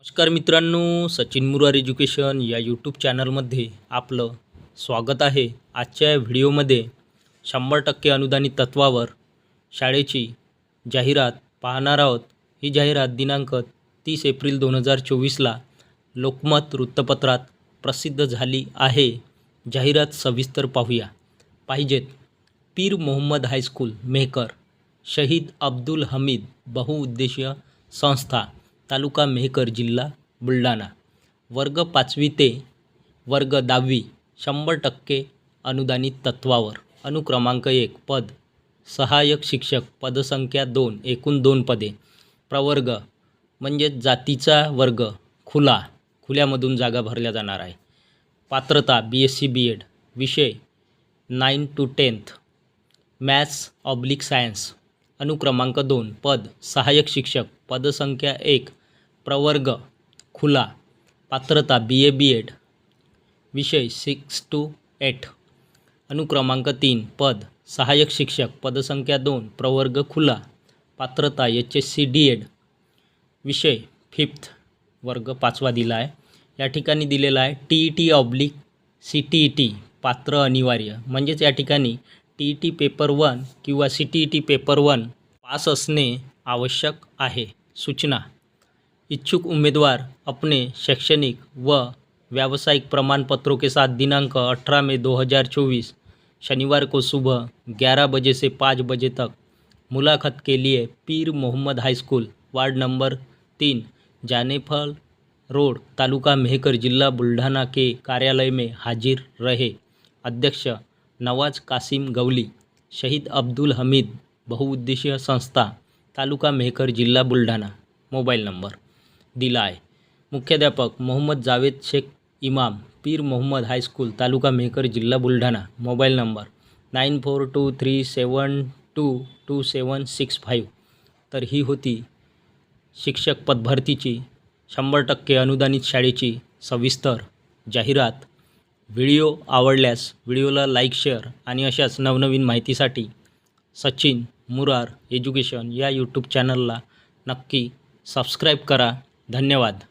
नमस्कार मित्रांनो सचिन मुरार एज्युकेशन या यूट्यूब चॅनलमध्ये आपलं स्वागत आहे. आजच्या या व्हिडिओमध्ये शंभर टक्के अनुदानित तत्वावर शाळेची जाहिरात पाहणार आहोत. ही जाहिरात दिनांक तीस एप्रिल दोन हजार चोवीसला लोकमत वृत्तपत्रात प्रसिद्ध झाली आहे. जाहिरात सविस्तर पाहूया. पाहिजेत पीर मोहम्मद हायस्कूल मेहकर शहीद अब्दुल हमीद बहुउद्देशीय संस्था. तालुका मेहकर जिल्हा बुलढाणा. वर्ग पाचवी ते वर्ग दहावी शंभर टक्के अनुदानित तत्वावर. अनुक्रमांक एक पद. सहाय्यक शिक्षक पदसंख्या दोन एकूण दोन पदे. प्रवर्ग म्हणजेच जातीचा वर्ग खुला. खुल्यामधून जागा भरल्या जाणार आहे. पात्रता B S C B Ed विषय nine to tenth maths oblique science अनुक्रमांक दोन पद. सहाय्यक शिक्षक पदसंख्या एक प्रवर्ग खुला पात्रता बी ए बी एड विषय सिक्स टू एट अनुक्रमांक तीन पद सहाय्यक शिक्षक पदसंख्या दोन प्रवर्ग खुला पात्रता H S C D Ed विषय फिफ्थ वर्ग पाचवा दिला आहे. या ठिकाणी दिलेला आहे T E T oblique C T E T पात्र अनिवार्य. म्हणजेच या ठिकाणी T E T paper one किंवा C T E T paper one pass असणे आवश्यक आहे. सूचना. इच्छुक उम्मीदवार अपने शैक्षणिक व व्यावसायिक प्रमाण पत्रों के साथ दिनांक 18 मई 2024 शनिवार को सुबह 11 बजे से 5 बजे तक मुलाकात के लिए Pir Mohammad high school, ward number तीन, जानेफल रोड, तालुका मेहकर जिला बुल्ढाना के कार्यालय में हाजिर रहे। अध्यक्ष नवाज़ कासिम गवली शहीद अब्दुल हमीद बहुउद्देशीय संस्था, तालुका मेहकर जिल्हा बुलढाणा मोबाईल नंबर। दिला आहे. मुख्याध्यापक मोहम्मद जावेद शेख इमाम पीर मोहम्मद हायस्कूल तालुका मेहकर जिल्हा Buldhana. Mobile number nine four two three seven two two seven six five. तर ही होती शिक्षक पदभरतीची शंभर टक्के अनुदानित शाळेची सविस्तर जाहिरात. व्हिडिओ आवडल्यास व्हिडिओला लाईक शेअर आणि अशाच नवनवीन माहितीसाठी सचिन मुरार एज्युकेशन या यूट्यूब चॅनलला नक्की सबस्क्राईब करा. धन्यवाद.